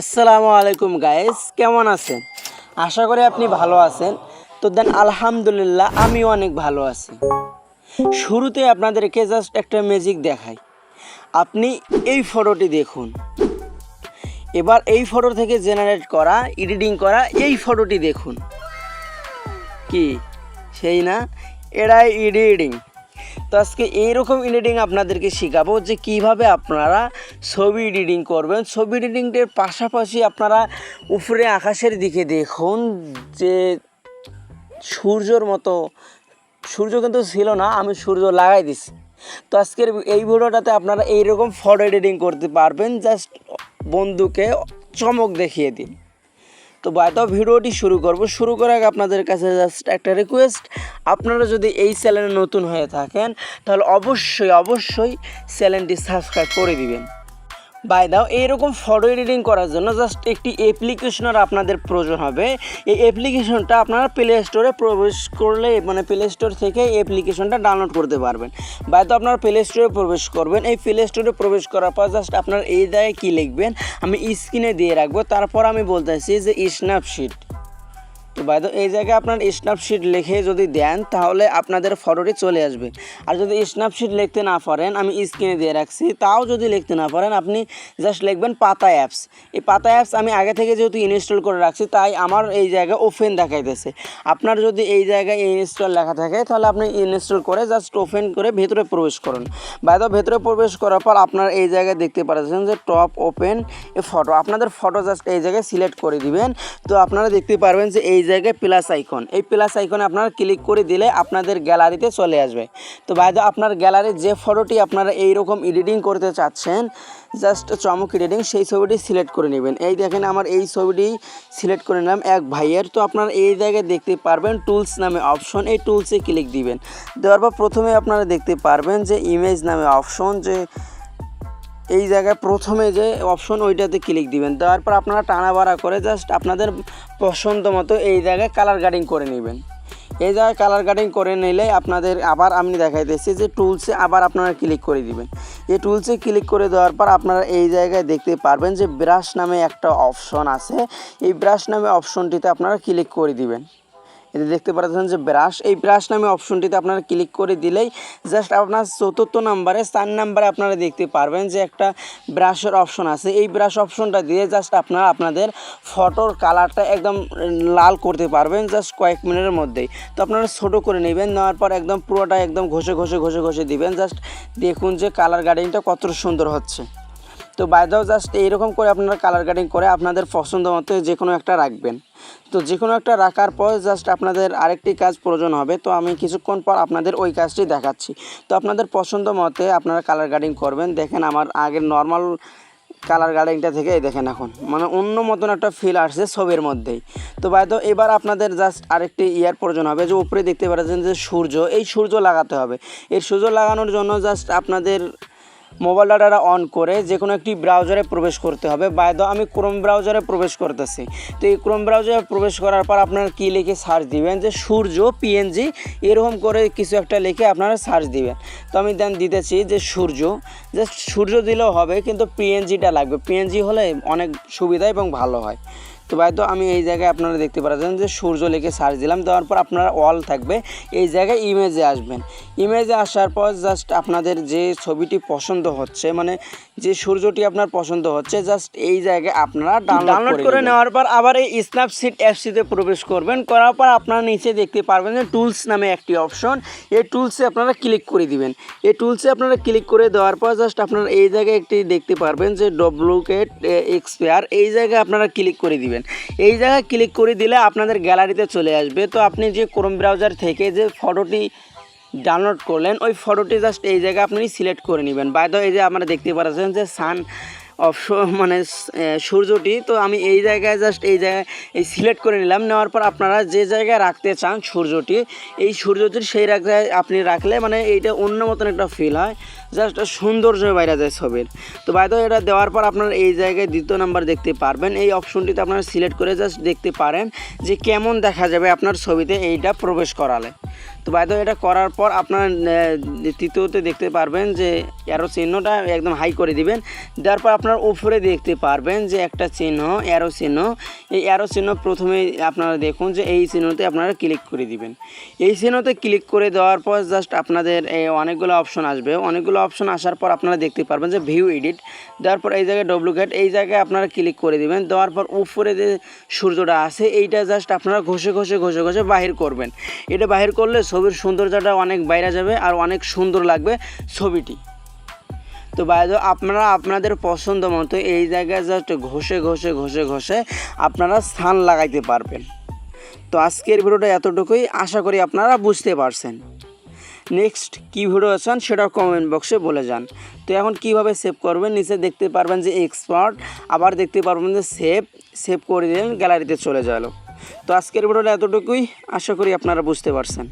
আসসালামু আলাইকুম গাইস কেমন আছেন? আশা করি আপনি ভালো আছেন। তো দেন, আলহামদুলিল্লাহ, আমিও অনেক ভালো আছি। শুরুতে আপনাদেরকে জাস্ট একটা ম্যাজিক দেখাই। আপনি এই ফটোটি দেখুন। এবার এই ফটো থেকে জেনারেট করা এডিটিং করা, এই ফটোটি দেখুন। কি? সেই না? এরাই এডিটিং তো আজকে এইরকম এডিটিং আপনাদেরকে শেখাবো যে কীভাবে আপনারা ছবি এডিটিং করবেন। ছবি এডিটিংটার পাশাপাশি আপনারা উপরে আকাশের দিকে দেখুন যে সূর্যর মতো, সূর্য কিন্তু ছিল না, আমি সূর্য লাগাই দিছি। তো আজকের এই ভিডিওটাতে আপনারা এইরকম ফটো এডিটিং করতে পারবেন জাস্ট বন্ধুকে চমক দেখিয়ে দিন। তো বাইদাও ভিডিওটি শুরু করব। শুরু করার আগে আপনাদের কাছে জাস্ট একটা রিকোয়েস্ট আপনারা যদি এই চ্যানেলে নতুন হয়ে থাকেন, তাহলে অবশ্যই অবশ্যই চ্যানেলটি সাবস্ক্রাইব করে দিবেন। বাই দাও এইরকম ফটো এডিটিং করার জন্য জাস্ট একটি অ্যাপ্লিকেশনের আপনাদের প্রয়োজন হবে। এই অ্যাপ্লিকেশনটা আপনারা প্লে স্টোরে প্রবেশ করলে মানে প্লে স্টোর থেকে অ্যাপ্লিকেশনটা ডাউনলোড করতে পারবেন। বাই দাও, আপনারা প্লে স্টোরে প্রবেশ করবেন। এই প্লে স্টোরে প্রবেশ করার পর জাস্ট আপনার এই দায়ে কী লিখবেন? আমি স্ক্রিনে দিয়ে রাখব। তারপর আমি বলতেছি যে স্ন্যাপশিট তো বাই এই জায়গায় আপনার স্ন্যাপশিট লিখে যদি দেন, তাহলে আপনাদের ফটোটি চলে আসবে। আর যদি স্ন্যাপশিট লিখতে না পারেন, আমি স্ক্রিনে দিয়ে রাখছি। তাও যদি লিখতে না পারেন, আপনি জাস্ট লিখবেন পাতা অ্যাপস এই পাতা অ্যাপস আমি আগে থেকে যেহেতু ইনস্টল করে রাখছি, তাই আমার এই জায়গায় ওপেন দেখাইতেছে। আপনার যদি এই জায়গায় ইনস্টল লেখা থাকে, তাহলে আপনি ইনস্টল করে জাস্ট ওপেন করে ভেতরে প্রবেশ করুন। বাইদ ভেতরে প্রবেশ করার পর আপনার এই জায়গায় দেখতে পাচ্ছেন যে টপ ওপেন এ ফটো আপনাদের ফটো জাস্ট এই জায়গায় সিলেক্ট করে দিবেন। তো আপনারা দেখতে পারবেন যে এই জায়গায় প্লাস আইকন এই প্লাস আইকনে আপনারা ক্লিক করে দিলে আপনাদের গ্যালারিতে চলে আসবে। তো বাইদে আপনার গ্যালারির যে ফটোটি আপনারা এইরকম এডিটিং করতে চাচ্ছেন জাস্ট চমক এডিটিং সেই ছবিটি সিলেক্ট করে নেবেন। এই দেখেন আমার এই ছবিটি সিলেক্ট করে নিলাম এক ভাইয়ের। তো আপনারা এই জায়গায় দেখতে পারবেন টুলস নামে অপশন এই টুলসে ক্লিক দিবেন। দেওয়ার পর প্রথমে আপনারা দেখতে পারবেন যে ইমেজ নামে অপশন যে এই জায়গায় প্রথমে যে অপশন ওইটাতে ক্লিক দিবেন। দেওয়ার পর আপনারা টানা বাড়া করে জাস্ট আপনাদের পছন্দ মতো এই জায়গায় কালার গার্ডিং করে নেবেন। এই জায়গায় কালার গার্ডিং করে নিলে আপনাদের আবার আমি দেখাইতেছি যে টুলসে আবার আপনারা ক্লিক করে দিবেন। এই টুলসে ক্লিক করে দেওয়ার পর আপনারা এই জায়গায় দেখতে পারবেন যে ব্রাশ নামে একটা অপশন আছে। এই ব্রাশ নামে অপশনটিতে আপনারা ক্লিক করে দিবেন। এতে দেখতে পাচ্ছেন যে ব্রাশ এই ব্রাশ নামে অপশনটিতে আপনারা ক্লিক করে দিলেই জাস্ট আপনার চতুর্থ নাম্বারে চার নাম্বারে আপনারা দেখতে পারবেন যে একটা ব্রাশের অপশন আছে। এই ব্রাশ অপশনটা দিয়ে জাস্ট আপনারা আপনাদের ফটোর কালারটা একদম লাল করতে পারবেন জাস্ট কয়েক মিনিটের মধ্যেই। তো আপনারা ছোটো করে নেবেন, নেওয়ার পর একদম পুরোটা একদম ঘষে ঘষে ঘষে ঘষে দিবেন। জাস্ট দেখুন যে কালার গার্ডিংটা কত সুন্দর হচ্ছে। তো বাইদাও জাস্ট এইরকম করে আপনারা কালার কাটিং করে আপনাদের পছন্দ মতো যে কোনো একটা রাখবেন। তো যে কোনো একটা রাখার পর জাস্ট আপনাদের আরেকটি কাজ প্রয়োজন হবে। তো আমি কিছুক্ষণ পর আপনাদের ওই কাজটি দেখাচ্ছি। তো আপনাদের পছন্দ মতে আপনারা কালার কাটিং করবেন। দেখেন আমার আগের নর্মাল কালার গার্ডিংটা থেকে এই দেখেন এখন। মানে অন্য মতন একটা ফিল আসছে ছবির মধ্যেই। তো বাইদ এবার আপনাদের জাস্ট আরেকটি ইয়ার প্রয়োজন হবে। যে উপরে দেখতে পাচ্ছেন যে সূর্য, এই সূর্য লাগাতে হবে। এই সূর্য লাগানোর জন্য জাস্ট আপনাদের মোবাইল ডাটা অন করে যে কোনো একটি ব্রাউজারে প্রবেশ করতে হবে। বাই বায়দ আমি ক্রোম ব্রাউজারে প্রবেশ করতেছি। তো এই ক্রোম ব্রাউজারে প্রবেশ করার পর আপনারা কী লিখে সার্চ দিবেন? যে সূর্য পিএনজি এরকম করে কিছু একটা লিখে আপনারা সার্চ দিবেন। তো আমি দেন দিতেছি যে সূর্য যে সূর্য দিলেও হবে, কিন্তু পিএনজিটা লাগবে। পিএনজি হলে অনেক সুবিধা এবং ভালো হয়। তো ভাই তো আমি এই জায়গায় আপনারা দেখতে পাচ্ছেন যে সূর্য লিখে সার্চ দিলাম দেওয়ার পর আপনারা অল থাকবে এই জায়গায় ইমেজে আসবেন। ইমেজে আসার পর জাস্ট আপনাদের যে ছবিটি পছন্দ হচ্ছে মানে যে সূর্যটি আপনার পছন্দ হচ্ছে জাস্ট এই জায়গায় আপনারা ডাউনলোড করে নেওয়ার পর আবার এই স্ন্যাপসিট অ্যাপসিতে প্রবেশ করবেন করার পর আপনারা নিচে দেখতে পারবেন যে টুলস নামে একটি অপশন এই টুলসে আপনারা ক্লিক করে দিবেন। এই টুলসে আপনারা ক্লিক করে দেওয়ার পর জাস্ট আপনারা এই জায়গায় একটি দেখতে পারবেন যে ডব্লুকেট এক্সপেয়ার এই জায়গায় আপনারা ক্লিক করে দিবেন। এই জায়গায় ক্লিক করে দিলে আপনাদের গ্যালারিতে চলে আসবে। তো আপনি যে ক্রোম ব্রাউজার থেকে যে ফটোটি ডাউনলোড করলেন, ওই ফটোটি জাস্ট এই জায়গায় আপনি সিলেক্ট করে নেবেন। বাই এই যে আমরা দেখতে পাচ্ছেন যে সান অপশন মানে সূর্যটি। তো আমি এই জায়গায় জাস্ট এই জায়গায়, এই সিলেক্ট করে নিলাম। নেওয়ার পর আপনারা যে জায়গায় রাখতে চান সূর্যটি, এই সূর্যটির সেই জায়গায় আপনি রাখলে মানে এইটা অন্য মতন একটা ফিল হয়। জাস্ট সৌন্দর্য বাইরে যায় ছবির। তো বাইরে এটা দেওয়ার পর আপনারা এই জায়গায় দ্বিতীয় নাম্বার দেখতে পারবেন। এই অপশনটিতে আপনারা সিলেক্ট করে জাস্ট দেখতে পারেন যে কেমন দেখা যাবে আপনার ছবিতে এইটা প্রবেশ করালে। তো বাইদ এটা করার পর আপনার তৃতীয়তে দেখতে পারবেন যে অ্যারো চিহ্নটা একদম হাই করে দিবেন। দেওয়ার পর আপনার উপরে দেখতে পারবেন যে একটা চিহ্ন অ্যারো চিহ্ন। এই অ্যারো চিহ্ন প্রথমে আপনারা দেখুন যে এই চিহ্নতে আপনারা ক্লিক করে দিবেন। এই চিহ্নতে ক্লিক করে দেওয়ার পর জাস্ট আপনাদের অনেকগুলো অপশন আসবে। অনেকগুলো অপশন আসার পর আপনারা দেখতে পারবেন যে ভিউ এডিট দেওয়ার পর এই জায়গায় ডুপ্লিকেট এই জায়গায় আপনারা ক্লিক করে দিবেন। দেওয়ার পর উপরে যে সূর্যটা আছে, এইটা জাস্ট আপনারা ঘষে ঘষে ঘষে ঘষে বাহির করবেন। এটা বাহির করলে ছবির সৌন্দর্যটা অনেক বাইরে যাবে আর অনেক সুন্দর লাগবে ছবিটি। তো বাইরে আপনারা আপনাদের পছন্দ মতো এই জায়গায় জাস্ট ঘষে ঘষে ঘষে ঘষে আপনারা স্থান লাগাইতে পারবেন। তো আজকের ভিডিওটা এতটুকুই, আশা করি আপনারা বুঝতে পারছেন। নেক্সট কী ভিডিও আছেন সেটা কমেন্ট বক্সে বলে যান। তো এখন কীভাবে সেভ করবেন? নিচে দেখতে পারবেন যে এক্সপার্ট আবার দেখতে পারবেন যে সেভ সেভ করে দিলেন গ্যালারিতে চলে গেল তো আজকের ভিডিওটা এতটুকুই। আশা করি আপনারা বুঝতে পারছেন।